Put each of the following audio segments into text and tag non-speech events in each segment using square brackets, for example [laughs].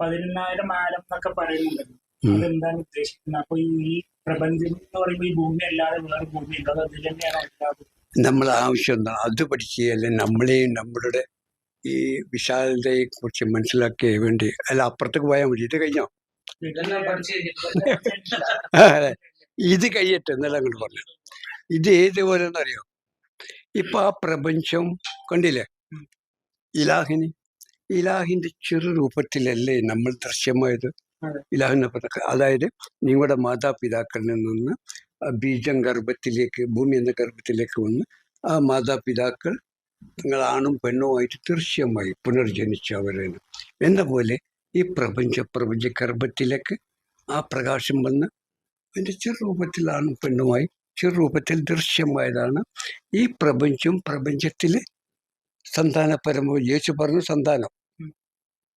പതിനെണ്ണായിരം ആലം എന്നൊക്കെ പറയുന്നുണ്ട്. അതെന്താണ് ഉദ്ദേശിക്കുന്നത്? അപ്പൊ ഈ പ്രപഞ്ചം എന്ന് പറയുമ്പോൾ ഈ ഭൂമി അല്ലാതെ വേറെ ഭൂമി ഉണ്ടോ. അത് അതിൽ തന്നെയാണ് ഉണ്ടാകുന്നത് നമ്മൾ ആവശ്യം അത് പഠിക്കുകയല്ല നമ്മളെയും നമ്മളുടെ ഈ വിശാലതയെ കുറിച്ച് മനസ്സിലാക്കിയ വേണ്ടി. അല്ല അപ്പുറത്തേക്ക് പോയാൽ മതി. ഇത് കഴിഞ്ഞോ? ഇത് കഴിയട്ടെ എന്നല്ല അങ്ങോട്ട് പറഞ്ഞു. ഇത് ഏതുപോലെ എന്നറിയോ? ഇപ്പൊ ആ പ്രപഞ്ചം കണ്ടില്ലേ? ഇലാഹിനി. ഇലാഹിന്റെ ചെറു രൂപത്തിലല്ലേ നമ്മൾ ദൃശ്യമായത്? ഇലാഹിന്റെ ഇലാഹിനെ അതായത് നിങ്ങളുടെ മാതാപിതാക്കളിൽ നിന്ന് ബീജം ഗർഭത്തിലേക്ക് ഭൂമി എന്ന ഗർഭത്തിലേക്ക് വന്ന് ആ മാതാപിതാക്കൾ നിങ്ങൾ ആണും പെണ്ണുമായിട്ട് ദൃശ്യമായി പുനർജനിച്ചു അവരാണ് എന്ന പോലെ ഈ പ്രപഞ്ച പ്രപഞ്ച ഗർഭത്തിലേക്ക് ആ പ്രകാശം വന്ന് അതിന്റെ ചെറുരൂപത്തിൽ ആണും പെണ്ണുമായി ചെറുരൂപത്തിൽ ദൃശ്യമായതാണ് ഈ പ്രപഞ്ചം. പ്രപഞ്ചത്തിലെ സന്താനപരമോ യേശു പറഞ്ഞു സന്താനം.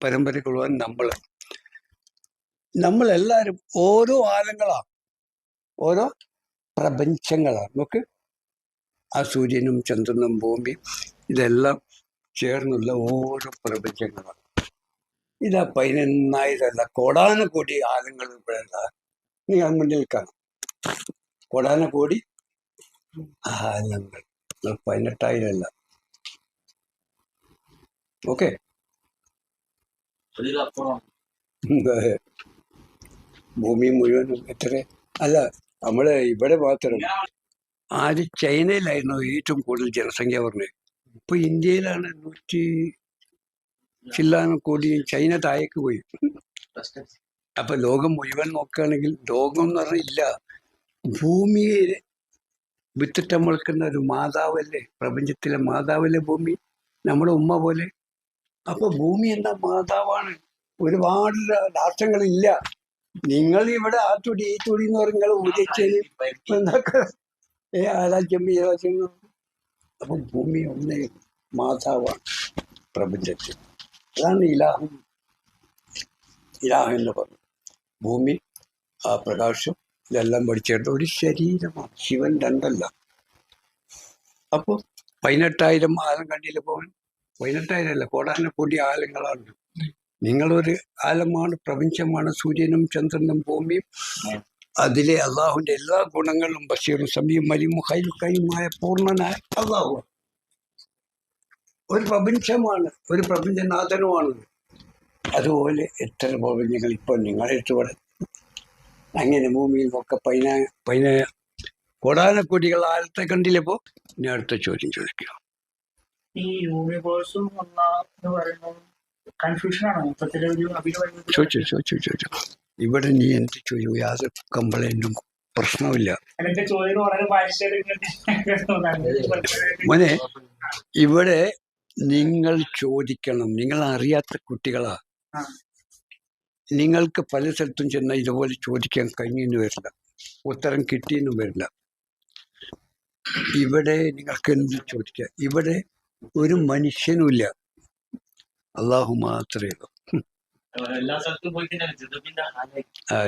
ഉം. പരമ്പരകളുവാൻ നമ്മൾ നമ്മളെല്ലാവരും ഓരോ ആലങ്ങളാണ് ഓരോ പ്രപഞ്ചങ്ങളാണ്. നമുക്ക് ആ സൂര്യനും ചന്ദ്രനും ഭൂമിയും ഇതെല്ലാം ചേർന്നുള്ള ഓരോ പ്രപഞ്ചങ്ങളാണ്. ഇതാ പതിനെണ്ണായിരമല്ല കോടാനുകോടി ആലങ്ങൾ ഇവിടെ നീ ആ മുന്നിൽ കാണാം. കോടാനുകോടി ആലങ്ങൾ പതിനെട്ടായിരമല്ല ഓക്കെ. ഭൂമി മുഴുവനും എത്ര അല്ല നമ്മൾ ഇവിടെ മാത്രം ആര് ചൈനയിലായിരുന്നു ഏറ്റവും കൂടുതൽ ജനസംഖ്യ പറഞ്ഞത് ഇപ്പൊ ഇന്ത്യയിലാണ് നൂറ്റി ചില്ലാനം കോടിയും ചൈന താഴേക്ക് പോയി. അപ്പൊ ലോകം മുഴുവൻ നോക്കുകയാണെങ്കിൽ ലോകം എന്ന് പറഞ്ഞാൽ ഇല്ല. ഭൂമിയെ വിത്തിട്ട് മുളക്കുന്ന ഒരു മാതാവല്ലേ? പ്രപഞ്ചത്തിലെ മാതാവല്ലേ ഭൂമി? നമ്മുടെ ഉമ്മ പോലെ അപ്പൊ ഭൂമി എന്താ മാതാവാണ്. ഒരുപാട് രാഷ്ട്രങ്ങളില്ല. നിങ്ങൾ ഇവിടെ ആ തുടി ഈ തുടി എന്ന് പറഞ്ഞാൽ ഉദിച്ചതിന് എന്നൊക്കെ ഏ ആ ഈ രാജ്യം അപ്പൊ ഭൂമി ഒന്നേ മാതാവാണ് പ്രപഞ്ചത്തിൽ. അതാണ് ഇലാഹം. ഇലാഹം എന്ന് പറഞ്ഞു. ഭൂമി ആ പ്രകാശം ഇതെല്ലാം പഠിച്ചേണ്ട ഒരു ശരീരമാണ്. ശിവൻ രണ്ടല്ല. അപ്പോൾ പതിനെട്ടായിരം ആലം കണ്ടില്ല പോകാൻ പതിനെട്ടായിരം അല്ല കോടാന കോടി ആലങ്ങളാണ്. നിങ്ങളൊരു ആലമാണ് പ്രപഞ്ചമാണ് സൂര്യനും ചന്ദ്രനും ഭൂമിയും. അതിലെ അള്ളാഹുവിന്റെ എല്ലാ ഗുണങ്ങളും ബഷീറും സമീം മരിയും കൈമായ പൂർണനായ അള്ളാഹു ഒരു പ്രപഞ്ചമാണ് ഒരു പ്രപഞ്ചനാഥനുമാണ്. അതുപോലെ എത്ര പ്രപഞ്ചങ്ങൾ ഇപ്പോൾ പറയും അങ്ങനെ ഭൂമിയിൽ ഒക്കെ പൈന പതിന കോടാനക്കോടികൾ ആഴത്തെ കണ്ടില്ലപ്പോൾ ഞാൻ അടുത്ത ചോദ്യം ചോദിക്കാം. ഈ യൂണിവേഴ്സും ഒന്ന എന്ന് പറയുന്നത് കൺഫ്യൂഷൻ ആണ്? മൊത്തത്തിലെ ഒരു ചോദിച്ചു ചോദിച്ചു ചോദിച്ചു. ഇവിടെ നീ എന്ത് ചോദിച്ചു? യാതൊരു കംപ്ലൈന്റും പ്രശ്നമില്ല [laughs] മോനെ ഇവിടെ നിങ്ങൾ ചോദിക്കണം. നിങ്ങൾ അറിയാത്ത കുട്ടികളാ. നിങ്ങൾക്ക് പല സ്ഥലത്തും ചെന്നാൽ ഇതുപോലെ ചോദിക്കാൻ കഴിഞ്ഞെന്ന് വരില്ല. ഉത്തരം കിട്ടിയെന്നും വരില്ല. ഇവിടെ നിങ്ങൾക്ക് എന്ത് ചോദിക്കാം? ഇവിടെ ഒരു മനുഷ്യനുമില്ല. അള്ളാഹു മാത്രമേ ഉള്ളൂ. ആ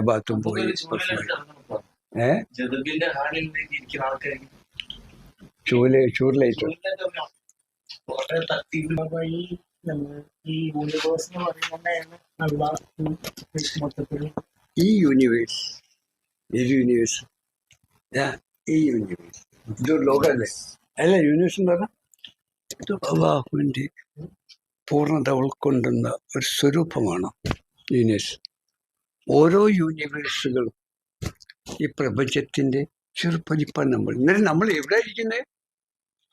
ഭാഗത്തും പോയി ഏ? ചൂൽ ചൂരിലേറ്റു ഈ യൂണിവേഴ്സ് ഈ യൂണിവേഴ്സ് ഈ യൂണിവേഴ്സ് ഇതൊരു ലോകമല്ലേ അല്ല യൂണിവേഴ്സ് എന്ന് പറഞ്ഞാൽ ഇത് അള്ളാഹുവിന്റെ പൂർണത ഉൾക്കൊണ്ടുന്ന ഒരു സ്വരൂപമാണ് യൂണിവേഴ്സ് ഓരോ യൂണിവേഴ്സുകളും ഈ പ്രപഞ്ചത്തിന്റെ ചെറുപ്പതിപ്പാണ് നമ്മൾ ഇന്നലെ നമ്മൾ എവിടെ ഇരിക്കുന്നത്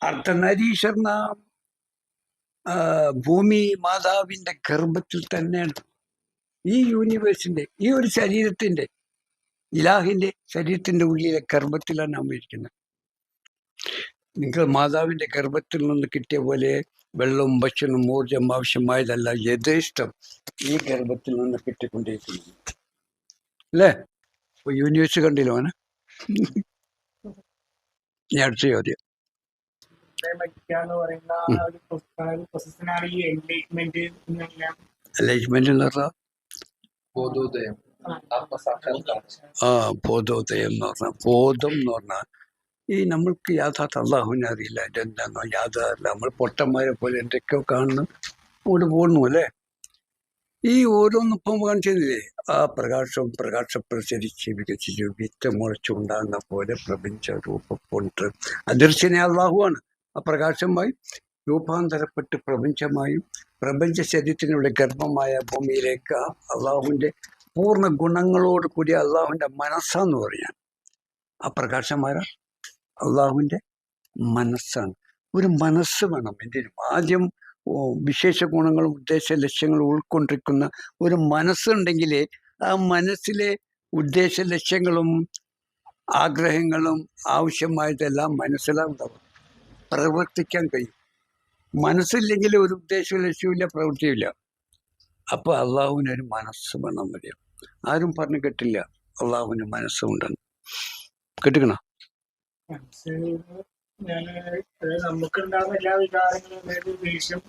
അർദ്ധനരീശ്വരന ഭൂമി മാതാവിന്റെ ഗർഭത്തിൽ തന്നെയാണ് ഈ യൂണിവേഴ്സിന്റെ ഈ ഒരു ശരീരത്തിന്റെ ഇലാഹിന്റെ ശരീരത്തിന്റെ ഉള്ളിലെ ഗർഭത്തിലാണ് നമ്മൾ ഇരിക്കുന്നത് നിങ്ങൾ മാതാവിന്റെ ഗർഭത്തിൽ നിന്ന് കിട്ടിയ പോലെ വെള്ളവും ഭക്ഷണവും ഊർജം ആവശ്യമായതല്ല യഥേഷ്ടം ഈ ഗർഭത്തിൽ നിന്ന് കിട്ടിക്കൊണ്ടിരിക്കുന്നു അല്ലേ? അപ്പൊ യൂണിവേഴ്സ് കണ്ടില്ലോ അവന് ഞാൻ അടുത്ത ചോദ്യം. ആ എന്ന് പറഞ്ഞാൽ ബോധോദയം. ആത്മസാക്ഷാത്കാരം. ആ ബോധോദയം എന്ന് പറഞ്ഞാൽ ബോധം എന്ന് പറഞ്ഞാൽ ഈ നമ്മൾക്ക് യാഥാർത്ഥ അള്ളാഹുവിനെ അറിയില്ല. എന്താണോ യാഥാർത്ഥ നമ്മൾ പൊട്ടന്മാരെ പോലെ എന്തൊക്കെയോ കാണുന്നു അങ്ങോട്ട് പോകുന്നു അല്ലേ? ഈ ഓരോന്നും ഇപ്പം കാണിച്ചില്ലേ ആ പ്രകാശം പ്രകാശപ്രസരിച്ച് വികസിച്ച് വിറ്റ മുളച്ചുണ്ടാകുന്ന പോലെ പ്രപഞ്ച രൂപപ്പെട്ട് അദൃശ്യനെ അള്ളാഹുവാണ്. ആ പ്രകാശമായി രൂപാന്തരപ്പെട്ട് പ്രപഞ്ചമായും പ്രപഞ്ച ശരീരത്തിനുള്ള ഗർഭമായ ഭൂമിയിലേക്ക് അള്ളാഹുവിന്റെ പൂർണ ഗുണങ്ങളോട് കൂടിയ അള്ളാഹുവിന്റെ മനസ്സാന്ന് പറയാൻ. ആ പ്രകാശമാര അള്ളാഹുവിന്റെ മനസ്സാണ്. ഒരു മനസ്സ് വേണം. എന്തിനും ആദ്യം വിശേഷ ഗുണങ്ങളും ഉദ്ദേശ ലക്ഷ്യങ്ങളും ഉൾക്കൊണ്ടിരിക്കുന്ന ഒരു മനസ്സുണ്ടെങ്കിൽ ആ മനസ്സിലെ ഉദ്ദേശ ലക്ഷ്യങ്ങളും ആഗ്രഹങ്ങളും ആവശ്യമായതെല്ലാം മനസ്സിലാവുണ്ടാവും പ്രവർത്തിക്കാൻ കഴിയും. മനസ്സില്ലെങ്കിൽ ഒരു ഉദ്ദേശ ലക്ഷ്യമില്ല പ്രവൃത്തിയില്ല അപ്പോൾ അള്ളാഹുവിനൊരു മനസ്സ് വേണം മതിയോ ആരും പറഞ്ഞു കേട്ടില്ല അള്ളാഹുവിന് മനസ്സുണ്ടെന്ന്. കേട്ടിക്കണോ? മനസ്സ് നമുക്ക് ഉണ്ടാകുന്ന എല്ലാ വികാരങ്ങളും അതായത് ദേഷ്യം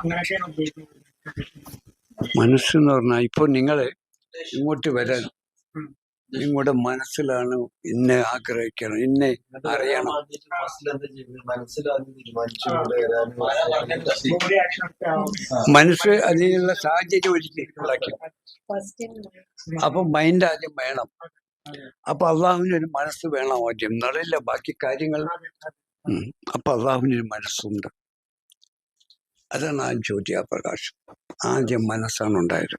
അങ്ങനെയൊക്കെയാണ് ഉപയോഗിക്കുന്നത്. മനസ്സ് എന്ന് പറഞ്ഞാൽ ഇപ്പോൾ നിങ്ങൾ ഇങ്ങോട്ട് വരാൻ. നിങ്ങളുടെ മനസ്സിലാണ് ഇന്നെ ആഗ്രഹിക്കണം ഇന്നെ അറിയണം. മനസ്സ് അതിനുള്ള സാഹചര്യം ഒരുക്കി അപ്പൊ മൈൻഡ് ആദ്യം വേണം. അപ്പൊ അള്ളാഹുവിന് ഒരു മനസ്സ് വേണം ആദ്യം എന്നറിയില്ല ബാക്കി കാര്യങ്ങൾ. അപ്പൊ അള്ളാഹുവിന് ഒരു മനസ്സുണ്ട്. അതാണ് ആ ജ്യോതി ആ പ്രകാശം. ആദ്യം മനസ്സാണ് ഉണ്ടായത്.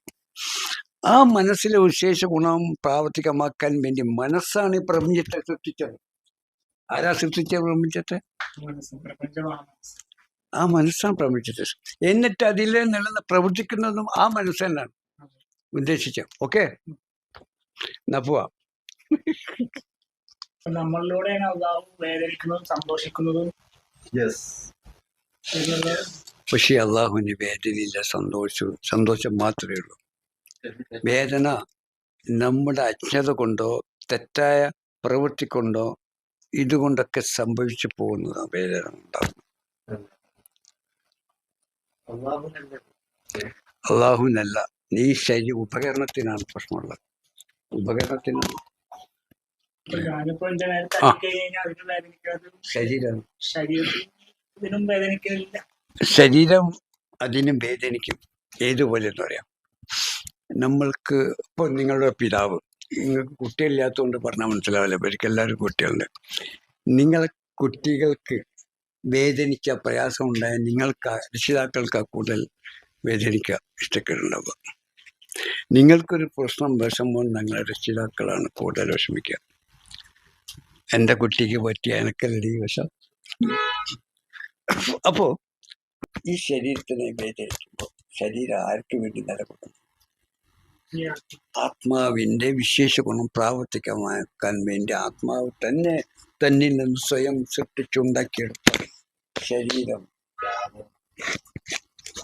ആ മനസ്സിലെ വിശേഷ ഗുണം പ്രാവർത്തികമാക്കാൻ വേണ്ടി മനസ്സാണ് ഈ പ്രപഞ്ചത്തെ സൃഷ്ടിച്ചത്. ആരാ സൃഷ്ടിച്ച പ്രപഞ്ചത്തെ. ആ മനസ്സാണ് പ്രപഞ്ചത്തെ എന്നിട്ട് അതിലെ നിലനിന്ന് പ്രവർത്തിക്കുന്നതും ആ മനസ്സ് തന്നെയാണ്. ഉദ്ദേശിച്ചത്. ഓക്കെ? എന്നാ പോവാ. നമ്മളിലൂടെയാണ് അള്ളാഹു വേദനിക്കുന്നതും സന്തോഷിക്കുന്നതും പക്ഷേ അള്ളാഹുവിന് വേദനയില്ല സന്തോഷവും സന്തോഷം മാത്രമേ ഉള്ളൂ. വേദന നമ്മുടെ അജ്ഞത കൊണ്ടോ തെറ്റായ പ്രവൃത്തി കൊണ്ടോ ഇതുകൊണ്ടൊക്കെ സംഭവിച്ചു പോകുന്നതാണ് വേദന ഉണ്ടാകുന്നത്. അള്ളാഹുവിനല്ല നീ ശരി ഉപകരണത്തിനാണ് പ്രശ്നമുള്ളത്. ഉപകരണത്തിനാണ്. ഞാനിപ്പോ എന്റെ നേരെ ആ. തനിക്ക് കഴിഞ്ഞാൽ അതിന് വേദനിക്കാതെ ശരീരം. ശരീരത്തിൽ ഇതിനും വേദനിക്കുന്നില്ല ശരീരം അതിനും വേദനിക്കും. ഏതുപോലെ എന്ന് പറയാം. നമ്മൾക്ക് ഇപ്പോൾ നിങ്ങളുടെ പിതാവ് നിങ്ങൾക്ക് കുട്ടികളില്ലാത്തതുകൊണ്ട് പറഞ്ഞാൽ മനസ്സിലാവില്ല. ഇവർക്ക് എല്ലാവരും കുട്ടികളുണ്ട്. നിങ്ങളെ കുട്ടികൾക്ക് വേദനിക്കുക പ്രയാസം ഉണ്ടായ നിങ്ങൾക്ക് രക്ഷിതാക്കൾക്ക് കൂടുതൽ വേദനിക്കുക ഇഷ്ടക്കേടുണ്ടാവുക. നിങ്ങൾക്കൊരു പ്രശ്നം വിഷമം നിങ്ങളുടെ രക്ഷിതാക്കളാണ് കൂടുതൽ വിഷമിക്കുക. എന്റെ കുട്ടിക്ക് പറ്റിയ എനക്കല്ലടി വശം അപ്പോൾ ഈ ശരീരത്തിനെ വേദനിക്കുമ്പോൾ ശരീരം ആർക്ക് വേണ്ടി നിലകൊള്ളുന്നു? ആത്മാവിന്റെ വിശേഷ ഗുണം പ്രാവർത്തികമാക്കാൻ വേണ്ടി ആത്മാവ് തന്നെ തന്നിൽ നിന്ന് സ്വയം സൃഷ്ടിച്ചുണ്ടാക്കിയെടുത്ത ശരീരം.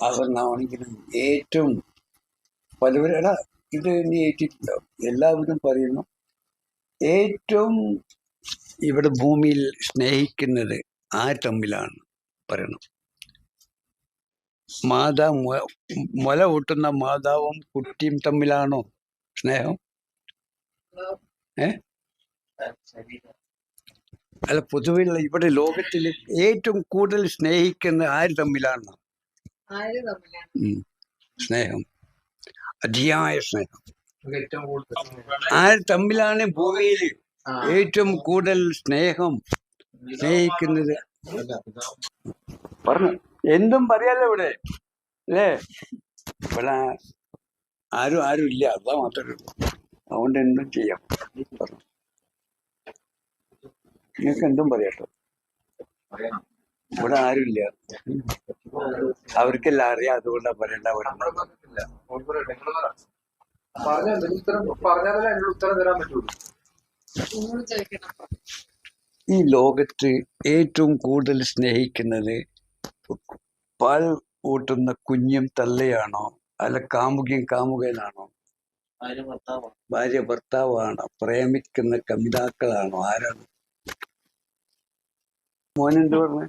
അതെന്നാണെങ്കിലും ഏറ്റവും പലവരടാ ഇത് നീ ഏറ്റിട്ടുണ്ടാവും എല്ലാവരും പറയുന്നു ഏറ്റവും ഇവിടെ ഭൂമിയിൽ സ്നേഹിക്കുന്നത് ആര് തമ്മിലാണ്? പറയണം. മാതാ മുല കൂട്ടുന്ന മാതാവും കുട്ടിയും തമ്മിലാണോ സ്നേഹം? അല്ല പൊതുവെയുള്ള ഇവിടെ ലോകത്തിൽ ഏറ്റവും കൂടുതൽ സ്നേഹിക്കുന്ന ആര് തമ്മിലാണ്? സ്നേഹം. അതിയായ സ്നേഹം. ആര് തമ്മിലാണ് ഭൂമിയിൽ ഏറ്റവും കൂടുതൽ സ്നേഹം സ്നേഹിക്കുന്നത് പറഞ്ഞു. എന്തും പറയാലോ ഇവിടെ. അല്ലേ? ഇവിടെ ആരും ആരും ഇല്ല. അതാ മാത്രമേ ഉള്ളൂ. അതുകൊണ്ട് എന്തും ചെയ്യാം. പറഞ്ഞു നിങ്ങൾക്ക് എന്തും പറയാട്ടോ. ഇവിടെ ആരും ഇല്ല. അവർക്കെല്ലാം അറിയാം. അതുകൊണ്ടാ പറയണ്ട. പറഞ്ഞാൽ ഉത്തരം തരാൻ പറ്റുള്ളൂ. ഈ ലോകത്ത് ഏറ്റവും കൂടുതൽ സ്നേഹിക്കുന്നത് പാൽ ഊട്ടുന്ന കുഞ്ഞും തള്ളയാണോ? അല്ല കാമുകിയും കാമുകനാണോ? ഭാര്യ ഭർത്താവാണോ? പ്രേമിക്കുന്ന കമിതാക്കളാണോ? ആരാണ്? മോനെന്ത് പറഞ്ഞു